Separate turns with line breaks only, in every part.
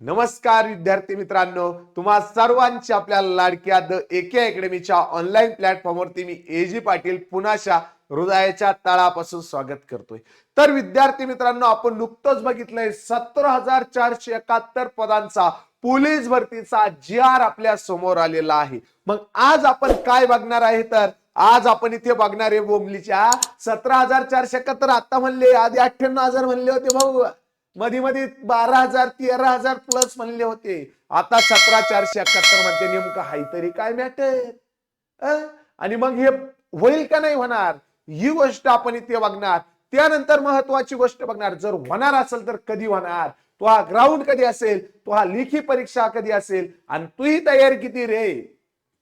नमस्कार विद्यार्थी मित्रांनो. तुम्हा सर्वांची आपल्या लाडक्या द एके अकॅडमीच्या ऑनलाईन प्लॅटफॉर्मवरती मी ए जी पाटील पुन्हाच्या हृदयाच्या तळापासून स्वागत करतोय. तर विद्यार्थी मित्रांनो आपण नुकतंच बघितलंय सतरा हजार चारशे एकाहत्तर पदांचा पोलीस भरतीचा जी आर आपल्यासमोर आलेला आहे. मग आज आपण काय बघणार आहे तर? आज आपण इथे बघणार आहे बोमलीच्या सतरा हजार चारशे एकाहत्तर आता म्हणले आधी अठ्ठ्याण्णव हजार म्हणले होते भाऊ. मध्ये मध्ये बारा हजार तेरा हजार प्लस म्हणले होते. आता सतरा चारशे एकाहत्तरमध्ये नेमकं हाय तरी काय मॅटर आणि मग हे होईल का नाही होणार? ही गोष्ट आपण इथे बघणार. त्यानंतर महत्वाची गोष्ट बघणार. जर होणार असेल तर कधी होणार? तो हा ग्राउंड कधी असेल? तो हा लेखी परीक्षा कधी असेल? आणि तुही तयारी किती रे?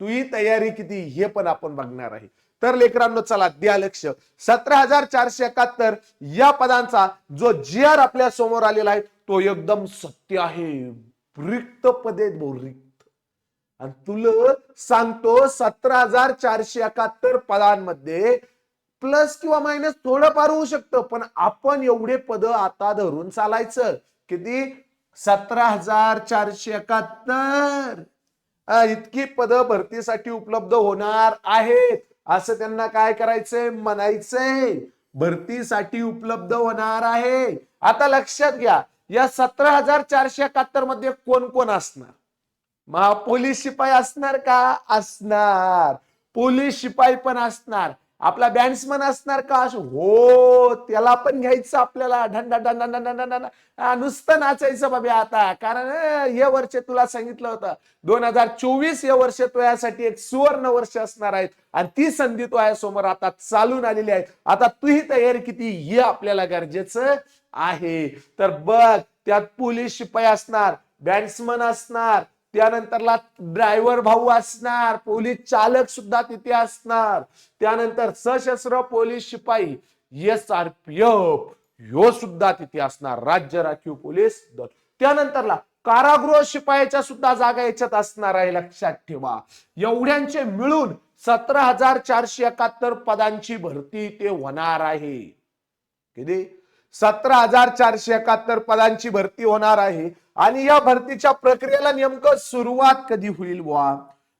तुही तयारी किती? हे पण आपण बघणार आहे. तर लेकरांनो चला द्या लक्ष. सतरा हजार चारशे एकाहत्तर या पदांचा जो जी आर आपल्यासमोर आलेला आहे तो एकदम सत्य आहे. रिक्त पदे रिक्त. आणि तुला सांगतो सतरा हजार चारशे एकाहत्तर पदांमध्ये प्लस किंवा मायनस थोडंफार होऊ शकतं पण आपण एवढे पद आता धरून चालायचं. किती? सतरा हजार चारशे एकाहत्तर. इतकी पद भरतीसाठी उपलब्ध होणार आहेत. असं त्यांना काय करायचंय? म्हणायचंय भरतीसाठी उपलब्ध होणार आहे. आता लक्षात घ्या या सतरा हजार चारशे एकाहत्तरमध्ये कोण कोण असणार? महा पोलीस शिपाई असणार का? असणार. पोलीस शिपाई पण असणार. आपला बॅट्समन असणार का? हो त्याला पण घ्यायचं आपल्याला. ढंडा ढंडा ढंडा ढंडा नुसतं नाचायचं बाबी आता. कारण हे वर्ष तुला सांगितलं होतं. दोन हजार चोवीस हे वर्ष तो यासाठी एक सुवर्ण वर्ष असणार आहेत. आणि ती संधी तो या समोर आता चालून आलेली आहे. आता तुही तयारी किती? हे आपल्याला गरजेचं आहे. तर बघ त्यात पोलीस शिपाई असणार बॅट्समन असणार त्यानंतरला ड्रायव्हर भाऊ असणार पोलीस चालक सुद्धा तिथे असणार. त्यानंतर सशस्त्र पोलीस शिपाई एस आर पी एफ ह्यो सुद्धा तिथे असणार. राज्य राखीव पोलीस दल. त्यानंतरला कारागृह शिपायाच्या सुद्धा जागा याच्यात असणार आहे लक्षात ठेवा. एवढ्यांचे मिळून सतरा हजार चारशे एकाहत्तर पदांची भरती ते होणार आहे. किती? सतरा हजार चारशे एकाहत्तर पदांची भरती होणार आहे. आणि या भरतीच्या प्रक्रियेला नेमकं सुरुवात कधी होईल बुवा?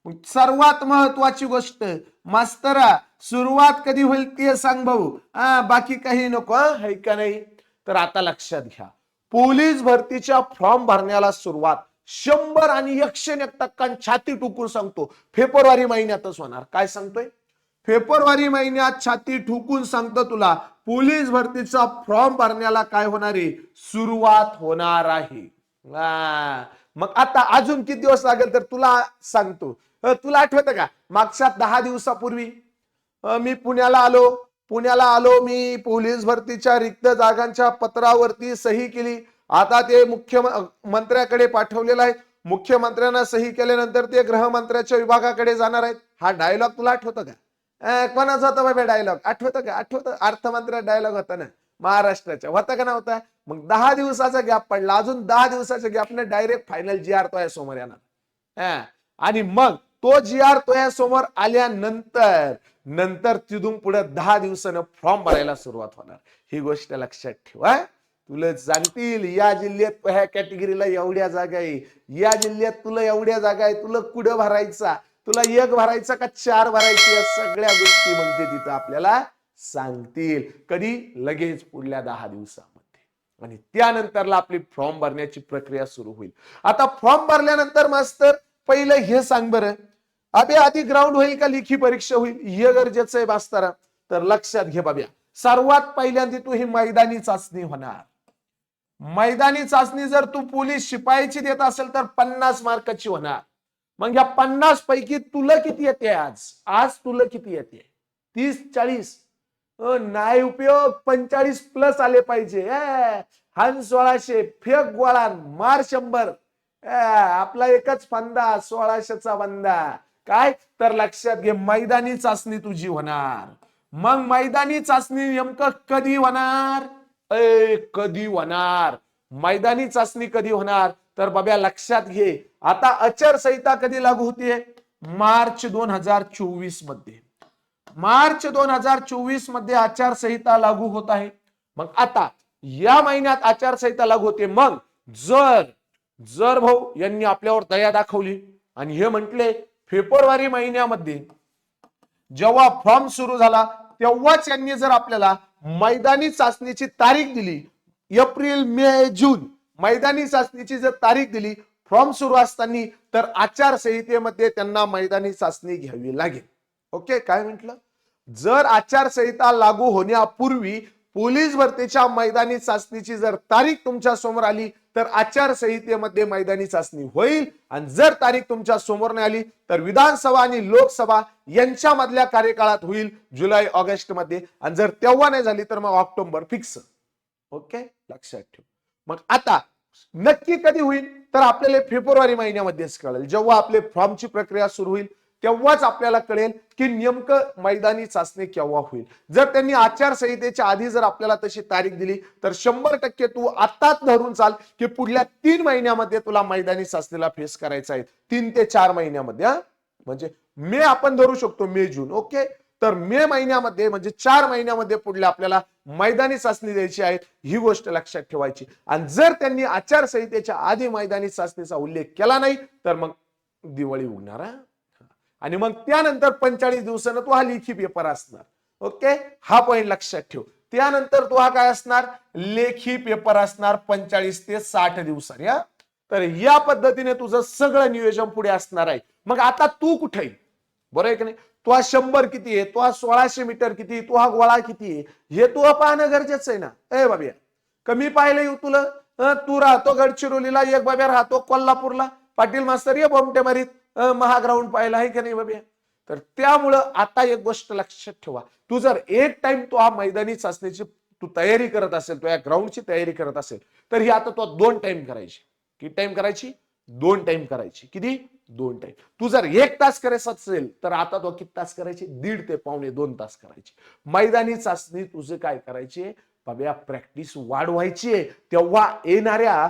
सर्वात महत्वाची गोष्ट मास्तरा सुरुवात कधी होईल ते सांग भाऊ. हा बाकी काही नको है का नाही? तर आता लक्षात घ्या. पोलीस भरतीच्या फॉर्म भरण्याला सुरुवात शंभर आणि एकशे एक टक्का छाती ठुकून सांगतो. फेब्रुवारी महिन्यातच होणार. काय सांगतोय? फेब्रुवारी महिन्यात छाती ठुकून सांगतो तुला. पोलीस भरतीचा फॉर्म भरण्याला काय होणार आहे? सुरुवात होणार आहे. मग आता अजून किती दिवस लागेल तर तुला सांगतो. तुला आठवतं का? मागच्या दहा दिवसापूर्वी मी पुण्याला आलो. पुण्याला आलो मी पोलीस भरतीच्या रिक्त जागांच्या पत्रावरती सही केली. आता ते मुख्यमंत्र्याकडे पाठवलेलं आहे. मुख्यमंत्र्यांना सही केल्यानंतर ते गृहमंत्र्याच्या विभागाकडे जाणार आहेत. हा डायलॉग तुला आठवतो का? कोणाचा होता बाबा डायलॉग? आठवतं का? आठवतं? अर्थमंत्र्या डायलॉग होता ना? महाराष्ट्राच्या होता का नव्हता? मग दहा दिवसाचा गॅप पडला. अजून दहा दिवसाच्या गॅपने डायरेक्ट फायनल जी आर तो आहे समोर येणार. आणि मग तो जी आर तो या समोर आल्यानंतर नंतर तिथून पुढे दहा दिवसानं फॉर्म भरायला सुरुवात होणार. ही गोष्ट लक्षात ठेवा. तुला सांगतील या जिल्ह्यात ह्या कॅटेगरीला एवढ्या जागा आहे. या जिल्ह्यात तुला एवढ्या जागा आहे. तुला कुठं भरायचा? तुला एक भरायचा का चार भरायची? या सगळ्या गोष्टी म्हणजे तिथं आपल्याला सांगतील. कधी? लगेच पुढल्या दहा दिवसामध्ये. आणि त्यानंतरला आपली फॉर्म भरण्याची प्रक्रिया सुरू होईल. आता फॉर्म भरल्यानंतर मास्तर पहिलं हे सांग बरं. अबे आधी ग्राउंड होईल का लिखी परीक्षा होईल? हे गरजेचं आहे मास्तरा. तर लक्षात घे बाब्या. सर्वात पहिल्यांदा तू ही मैदानी चाचणी होणार. मैदानी चाचणी जर तू पोलीस शिपायाची देत असेल तर पन्नास मार्काची होणार. मग या पन्नास पैकी तुला किती येते आज? आज तुला किती येते? तीस चाळीस? नाही उपयोग पंचाळीस प्लस आले पाहिजे. ए, हान सोळाशे फेक गोळा मार शंभर. आपला एकच फंदा सोळाशेचा फंदा. काय? तर लक्षात घे मैदानी चाचणी तुझी होणार. मग मैदानी चाचणी नेमकं कधी होणार? ए कधी होणार? मैदानी चाचणी कधी होणार? तर बाब्या लक्षात घे. आता आचारसंहिता कधी लागू होतीये? मार्च दोन हजार चोवीसमध्ये. मार्च दोन हजार चोवीसमध्ये आचारसंहिता लागू होत आहे. मग आता या महिन्यात आचारसंहिता लागू होते. मग जर जर भाऊ यांनी आपल्यावर दया दाखवली आणि हे म्हटले फेब्रुवारी महिन्यामध्ये जेव्हा फॉर्म सुरू झाला तेव्हाच यांनी जर आपल्याला मैदानी चाचणीची तारीख दिली एप्रिल मे जून मैदानी चाचणीची जर तारीख दिली फॉर्म सुरू असताना तर आचारसंहितेमध्ये त्यांना मैदानी चाचणी घ्यावी लागेल. ओके काय म्हटलं? जर आचारसंहिता लागू होण्यापूर्वी पोलीस भरतीच्या मैदानी चाचणीची जर तारीख तुमच्यासमोर आली तर आचारसंहितेमध्ये मैदानी चाचणी होईल. आणि जर तारीख तुमच्यासमोर नाही आली तर विधानसभा आणि लोकसभा यांच्यामधल्या कार्यकाळात होईल जुलै ऑगस्टमध्ये आणि जर तेव्हा नाही झाली तर मग ऑक्टोबर फिक्स. ओके? लक्षात ठेव. मग आता नक्की कधी होईल? तर आपल्याला फेब्रुवारी महिन्यामध्येच कळेल. जेव्हा आपले फॉर्मची प्रक्रिया सुरू होईल तेव्हाच आपल्याला कळेल की नेमकं मैदानी चाचणी केव्हा होईल. जर त्यांनी आचारसंहितेच्या आधी जर आपल्याला तशी तारीख दिली तर शंभर टक्के तू आताच धरून चाल की पुढल्या तीन महिन्यामध्ये तुला मैदानी चाचणीला फेस करायचा आहे. तीन ते चार महिन्यामध्ये हा? म्हणजे मे आपण धरू शकतो मे जून ओके? तर मे महिन्यामध्ये म्हणजे चार महिन्यामध्ये पुढल्या आपल्याला मैदानी चाचणी द्यायची आहे ही गोष्ट लक्षात ठेवायची. आणि जर त्यांनी आचारसंहितेच्या आधी मैदानी चाचणीचा उल्लेख केला नाही तर मग दिवाळी उगणार हा? आणि मग त्यानंतर पंचेचाळीस दिवसानं तो हा लेखी पेपर असणार. ओके हा पॉईंट लक्षात ठेव. त्यानंतर तो हा काय असणार? लेखी पेपर असणार पंचेचाळीस ते साठ दिवसांनी हा? तर या पद्धतीने तुझं सगळं नियोजन पुढे असणार आहे. मग आता तू कुठे आहे? बरोबर आहे की नाही? तो हा शंभर किती आहे? तो हा सोळाशे मीटर किती तो हा गोळा किती आहे? हे तू पाहणं गरजेचं आहे ना? ए बाबिया कमी पाहिलं येऊ तुला. तू राहतो गडचिरोलीला एक बाब्या राहतो कोल्हापूरला. पाटील मास्तर ये बोमटे मारीत. महाग्राऊंड महाग्राउंड पाहिला आहे का नाही बाबिया तर त्यामुळं आता एक गोष्ट लक्षात ठेवा. तू जर एक टाइम तो हा मैदानी चाचणीची तू तयारी करत असेल तो या ग्राउंडची तयारी करत असेल तर ही आता तो दोन टाइम करायची. किती टाइम करायची? दोन टाइम करायची. किती? दोन टाइम तू जर एक तास करायचा असेल तर आता तो किती तास करायची? दीड ते पावणे दोन तास करायची. मैदानी चाचणी तुझं काय करायचे? बाब्या प्रॅक्टिस वाढवायची आहे. तेव्हा येणाऱ्या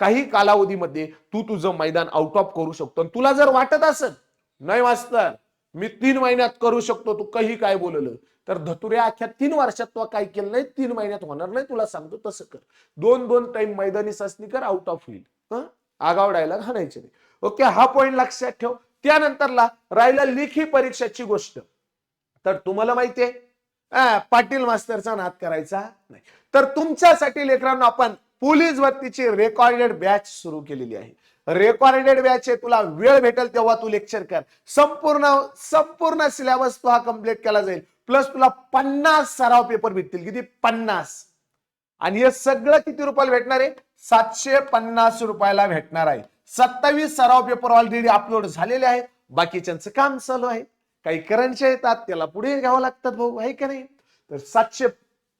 काही कालावधीमध्ये तू तुझं मैदान आउट ऑफ करू शकतो. आणि तुला जर वाटत असत नाही मास्तर मी तीन महिन्यात करू शकतो तू काही काय बोललं? तर धतुऱ्या अख्ख्या तीन वर्षात तो काय केलं नाही तीन महिन्यात होणार नाही तुला सांगतो तसं कर. दोन दोन टाइम मैदानी चाचणी कर आउट ऑफ होईल आगावडायला आगाव नाही. ओके हा पॉईंट लक्षात ठेव. त्यानंतरला राहिला लेखी परीक्षेची गोष्ट. तर तुम्हाला माहितीये पाटील मास्तरचा नाद करायचा नाही. तर तुमच्यासाठी लेकरांना आपण पोलीस भरतीची रेकॉर्डेड बॅच सुरू केलेली आहे. रेकॉर्डेड बॅच आहे तुला वेळ भेटेल तेव्हा तू लेक्चर कर. संपूर्ण संपूर्ण सिलेबस तुला कंप्लीट केला जाईल. प्लस तुला पन्नास सराव पेपर भेटतील. किती? पन्नास. आणि हे सगळं किती रुपयाला भेटणार आहे? सातशे पन्नास रुपयाला भेटणार आहे. सत्तावीस सराव पेपर ऑलरेडी अपलोड झालेले आहेत. बाकीच्यांचं काम चालू आहे. काही करंट येतात त्याला पुढे घ्यावं लागतात भाऊ आहे का नाही? तर सातशे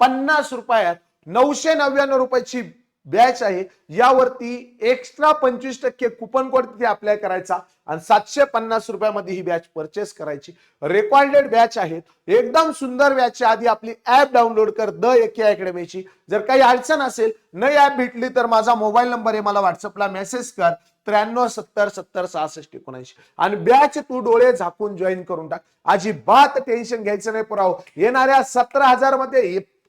पन्नास रुपयात नऊशे नव्याण्णव रुपयाची बॅच आहे. यावरती एक्स्ट्रा पंचवीस टक्के कुपन कोड तिथे अप्लाय करायचा आणि सातशे पन्नास रुपयामध्ये ही बॅच परचेस करायची. रेकॉर्डेड बॅच आहेत. एकदम सुंदर बॅच आधी आपली ऍप डाउनलोड कर. द एके अकॅडमीची जर काही अडचण असेल न ऍप भेटली तर माझा मोबाईल नंबर आहे. मला व्हॉट्सअपला मेसेज कर. त्र्याण्णव सत्तर सत्तर सहासष्ट एकोणऐंशी. आणि बॅच तू डोळे झाकून जॉईन करून टाक. अजिबात टेन्शन घ्यायचं नाही पुराव. येणाऱ्या सतरा हजारमध्ये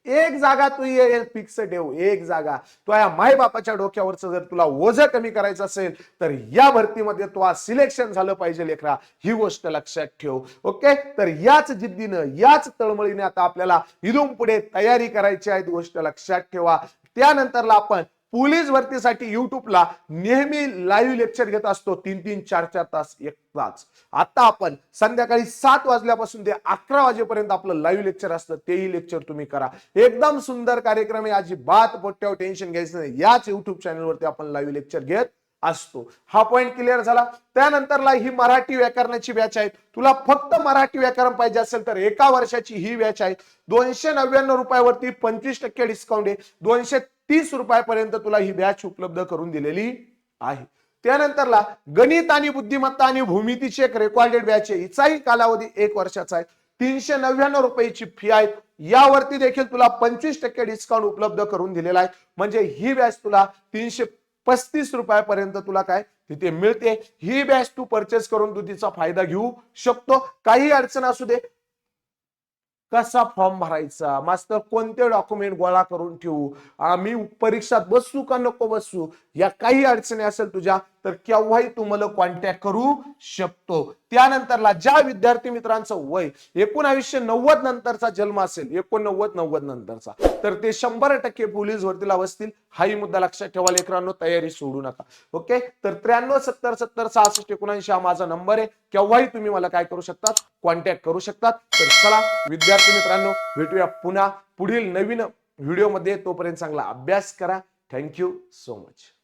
एक जागा तू ये फिक्स ठेव एक जागा. तो या माय बापाच्या डोक्यावरचं जर तुला ओझं कमी करायचं असेल तर या भरतीमध्ये तो सिलेक्शन झालं पाहिजे लेकरा. ही गोष्ट लक्षात ठेव ओके? तर याच जिद्दीनं याच तळमळीने आता आपल्याला इथून पुढे तयारी करायची आहे गोष्ट लक्षात ठेवा. त्यानंतरला आपण पोलीस भरतीसाठी युट्यूबला नेहमी लाईव्ह लेक्चर घेत असतो. तीन तीन चार चार तास एक तास. आता आपण संध्याकाळी सात वाजल्यापासून ते अकरा वाजेपर्यंत आपलं लाईव्ह लेक्चर असतं. तेही लेक्चर तुम्ही करा. एकदम सुंदर कार्यक्रम आहे. अजिबात पोट्यावर टेन्शन घ्यायचं नाही. याच युट्यूब चॅनलवरती आपण लाईव्ह लेक्चर घेत असतो. हा पॉईंट क्लिअर झाला. त्यानंतरला ही मराठी व्याकरणाची बॅच आहे तुला फक्त मराठी व्याकरण पाहिजे असेल तर एका वर्षाची ही बॅच आहे दोनशे नव्याण्णव रुपयावरती पंचवीस टक्के डिस्काउंट आहे. दोनशे तीस रुपयापर्यंत तुला ही बॅच उपलब्ध करून दिलेली आहे. त्यानंतरला गणित आणि बुद्धिमत्ता आणि भूमितीची एक रेकॉर्डेड बॅच आहे. हिचाही कालावधी एक वर्षाचा आहे. तीनशे नव्याण्णव रुपयाची फी आहे. यावरती देखील तुला पंचवीस टक्के डिस्काउंट उपलब्ध करून दिलेला आहे. म्हणजे ही बॅच तुला तीनशे पस्तीस रुपयापर्यंत तुला काय? तिथे मिळते. ही बॅच तू परचेस करून तू तिचा फायदा घेऊ शकतो. काही अडचण असू दे. कसा फॉर्म भरायचा? मास्तर कोणते डॉक्युमेंट गोळा करून ठेवू? आम्ही परीक्षात बसू का नको बसू? या काही अडचणी असेल तुझ्या तर केव्हाही तुम्हाला कॉन्टॅक्ट करू शकतो. त्यानंतरला ज्या विद्यार्थी मित्रांचं वय एकोणावीसशे नव्वद नंतरचा जन्म असेल एकोणनव्वद नव्वद नंतरचा तर ते शंभर टक्के पोलीस भरतीला बसतील हाही मुद्दा लक्षात ठेवा लेकरांनो तयारी सोडू नका. ओके? तर त्र्याण्णव सत्तर सत्तर सहासष्ट एकोणऐंशी हा माझा नंबर आहे. केव्हाही तुम्ही मला काय करू शकतात कॉन्टॅक्ट करू शकतात. तर चला विद्यार्थी मित्रांनो भेटूया पुन्हा पुढील नवीन व्हिडिओमध्ये तोपर्यंत चांगला अभ्यास करा. Thank you so much